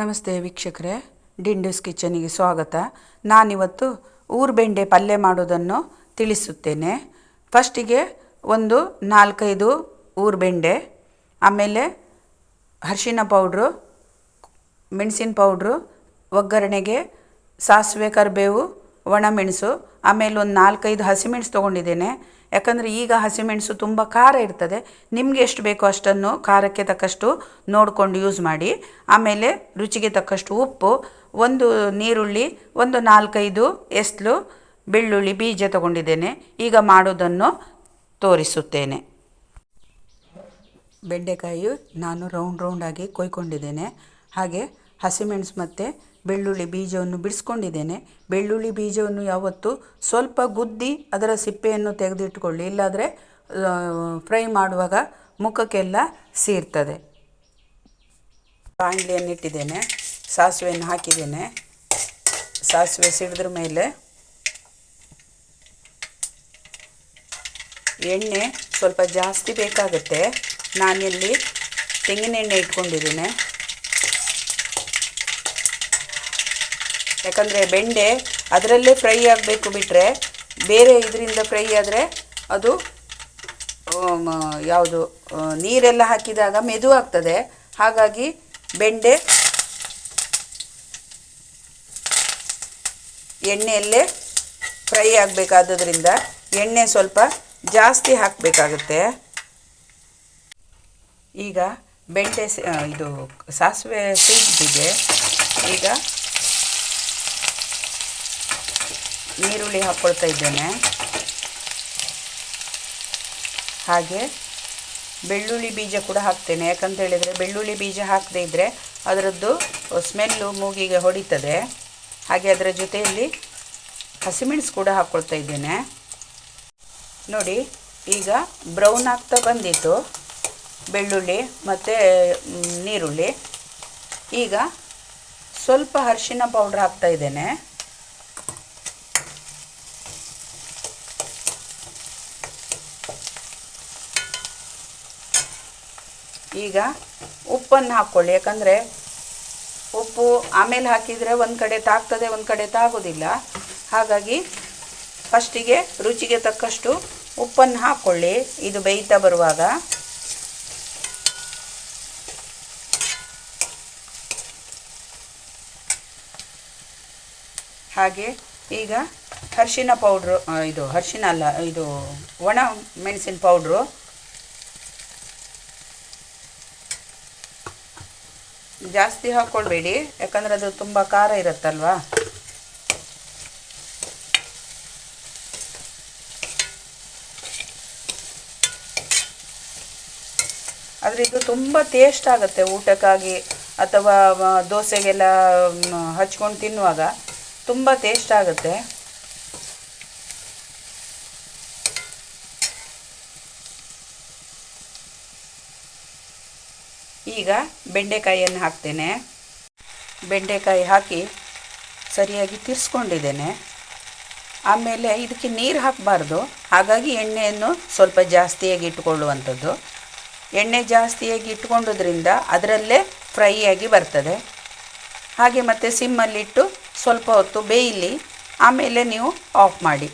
ನಮಸ್ತೆ ವೀಕ್ಷಕರೇ, ಡಿಂಡೂಸ್ ಕಿಚನಿಗೆ ಸ್ವಾಗತ. ನಾನಿವತ್ತು ಊರುಬೆಂಡೆ ಪಲ್ಯ ಮಾಡೋದನ್ನು ತಿಳಿಸುತ್ತೇನೆ. ಫಸ್ಟಿಗೆ ಒಂದು ನಾಲ್ಕೈದು ಊರುಬೆಂಡೆ ಆಮೇಲೆ ಅರಿಶಿನ ಪೌಡ್ರು, ಮೆಣಸಿನ ಪೌಡ್ರು, ಒಗ್ಗರಣೆಗೆ ಸಾಸಿವೆ, ಕರಿಬೇವು ಒಣಮೆಣಸು ಆಮೇಲೆ ಒಂದು ನಾಲ್ಕೈದು ಹಸಿಮೆಣಸು ತೊಗೊಂಡಿದ್ದೇನೆ. ಯಾಕಂದರೆ ಈಗ ಹಸಿಮೆಣಸು ತುಂಬ ಖಾರ ಇರ್ತದೆ. ನಿಮಗೆ ಎಷ್ಟು ಬೇಕೋ ಅಷ್ಟನ್ನು ಖಾರಕ್ಕೆ ತಕ್ಕಷ್ಟು ನೋಡಿಕೊಂಡು ಯೂಸ್ ಮಾಡಿ. ಆಮೇಲೆ ರುಚಿಗೆ ತಕ್ಕಷ್ಟು ಉಪ್ಪು, ಒಂದು ನೀರುಳ್ಳಿ, ಒಂದು ನಾಲ್ಕೈದು ಎಸ್ಲು ಬೆಳ್ಳುಳ್ಳಿ ಬೀಜ ತಗೊಂಡಿದ್ದೇನೆ. ಈಗ ಮಾಡೋದನ್ನು ತೋರಿಸುತ್ತೇನೆ. ಬೆಂಡೆಕಾಯಿ ನಾನು ರೌಂಡ್ ರೌಂಡಾಗಿ ಕೊಯ್ಕೊಂಡಿದ್ದೇನೆ. ಹಾಗೆ ಹಸಿಮೆಣಸು ಮತ್ತು ಬೆಳ್ಳುಳ್ಳಿ ಬೀಜವನ್ನು ಬಿಡಿಸ್ಕೊಂಡಿದ್ದೇನೆ. ಬೆಳ್ಳುಳ್ಳಿ ಬೀಜವನ್ನು ಯಾವತ್ತು ಸ್ವಲ್ಪ ಗುದ್ದಿ ಅದರ ಸಿಪ್ಪೆಯನ್ನು ತೆಗೆದಿಟ್ಕೊಳ್ಳಿ. ಇಲ್ಲಾದರೆ ಫ್ರೈ ಮಾಡುವಾಗ ಮುಖಕ್ಕೆಲ್ಲ ಸೀರ್ತದೆ. ಬಾಣಲಿಯನ್ನು ಇಟ್ಟಿದ್ದೇನೆ ಸಾಸಿವೆಯನ್ನು ಹಾಕಿದ್ದೇನೆ. ಸಾಸಿವೆ ಸಿಡಿದ್ರ ಮೇಲೆ ಎಣ್ಣೆ ಸ್ವಲ್ಪ ಜಾಸ್ತಿ ಬೇಕಾಗುತ್ತೆ. ನಾನಿಲ್ಲಿ ತೆಂಗಿನೆಣ್ಣೆ ಇಟ್ಕೊಂಡಿದ್ದೇನೆ. ಯಾಕಂದರೆ ಬೆಂಡೆ ಅದರಲ್ಲೇ ಫ್ರೈ ಆಗಬೇಕು ಬಿಟ್ಟರೆ ಬೇರೆ ಇದರಿಂದ ಫ್ರೈ ಆದರೆ ಅದು ಯಾವುದು ನೀರೆಲ್ಲ ಹಾಕಿದಾಗ ಮೆದು ಆಗ್ತದೆ. ಹಾಗಾಗಿ ಬೆಂಡೆ ಎಣ್ಣೆಯಲ್ಲೇ ಫ್ರೈ ಆಗಬೇಕಾದದ್ರಿಂದ ಎಣ್ಣೆ ಸ್ವಲ್ಪ ಜಾಸ್ತಿ ಹಾಕಬೇಕಾಗುತ್ತೆ. ಈಗ ಬೆಂಡೆ ಇದು ಸಾಸಿವೆ ಸಿಡಿದಿದೆ ಈಗ ನೀರುಳ್ಳಿ ಹಾಕ್ಕೊಳ್ತಾ ಇದ್ದೇನೆ. ಹಾಗೆ ಬೆಳ್ಳುಳ್ಳಿ ಬೀಜ ಕೂಡ ಹಾಕ್ತೇನೆ. ಯಾಕಂತ ಹೇಳಿದರೆ ಬೆಳ್ಳುಳ್ಳಿ ಬೀಜ ಹಾಕದೇ ಇದ್ದರೆ ಅದರದ್ದು ಸ್ಮೆಲ್ಲು ಮೂಗಿಗೆ ಹೊಡಿತದೆ. ಹಾಗೆ ಅದರ ಜೊತೆಯಲ್ಲಿ ಹಸಿಮೆಣಸು ಕೂಡ ಹಾಕ್ಕೊಳ್ತಾ ಇದ್ದೇನೆ. ನೋಡಿ, ಈಗ ಬ್ರೌನ್ ಆಗ್ತಾ ಬಂದಿತ್ತು ಬೆಳ್ಳುಳ್ಳಿ ಮತ್ತು ನೀರುಳ್ಳಿ ಈಗ ಸ್ವಲ್ಪ ಅರಿಶಿನ ಪೌಡ್ರ್ ಹಾಕ್ತಾ ಇದ್ದೇನೆ. ಈಗ ಉಪ್ಪನ್ನು ಹಾಕ್ಕೊಳ್ಳಿ. ಯಾಕಂದರೆ ಉಪ್ಪು ಆಮೇಲೆ ಹಾಕಿದರೆ ಒಂದು ಕಡೆ ತಾಗ್ತದೆ, ಒಂದು ಕಡೆ ತಾಗೋದಿಲ್ಲ. ಹಾಗಾಗಿ ಫಸ್ಟಿಗೆ ರುಚಿಗೆ ತಕ್ಕಷ್ಟು ಉಪ್ಪನ್ನು ಹಾಕ್ಕೊಳ್ಳಿ. ಇದು ಬೇಯ್ತಾ ಬರುವಾಗ. ಹಾಗೆ ಈಗ ಅರಿಶಿನ ಪೌಡ್ರು ಇದು ಅರಿಶಿನ ಅಲ್ಲ, ಇದು ಒಣ ಮೆಣಸಿನ ಪೌಡ್ರು. ಜಾಸ್ತಿ ಹಾಕ್ಕೊಳ್ಬೇಡಿ ಯಾಕಂದರೆ ಅದು ತುಂಬ ಖಾರ ಇರುತ್ತಲ್ವಾ? ಆದರೆ ಇದು ತುಂಬ ಟೇಸ್ಟ್ ಆಗುತ್ತೆ ಊಟಕ್ಕಾಗಿ, ಅಥವಾ ದೋಸೆಗೆಲ್ಲ ಹಚ್ಕೊಂಡು ತಿನ್ನುವಾಗ, ತುಂಬ ಟೇಸ್ಟ್ ಆಗುತ್ತೆ. ಈಗ ಬೆಂಡೆಕಾಯಿಯನ್ನು ಹಾಕ್ತೇನೆ. ಬೆಂಡೆಕಾಯಿ ಹಾಕಿ ಸರಿಯಾಗಿ ತಿರ್ಸ್ಕೊಂಡಿದ್ದೇನೆ. ಆಮೇಲೆ ಇದಕ್ಕೆ ನೀರು ಹಾಕಬಾರ್ದು. ಹಾಗಾಗಿ ಎಣ್ಣೆಯನ್ನು ಸ್ವಲ್ಪ ಜಾಸ್ತಿಯಾಗಿ ಇಟ್ಕೊಳ್ಳುವಂಥದ್ದು ಎಣ್ಣೆ ಜಾಸ್ತಿಯಾಗಿ ಇಟ್ಕೊಂಡೋದ್ರಿಂದ ಅದರಲ್ಲೇ ಫ್ರೈ ಆಗಿ ಬರ್ತದೆ. ಹಾಗೆ ಮತ್ತು ಸಿಮ್ಮಲ್ಲಿಟ್ಟು ಸ್ವಲ್ಪ ಹೊತ್ತು ಬೇಯಲಿ. ಆಮೇಲೆ ನೀವು ಆಫ್ ಮಾಡಿ.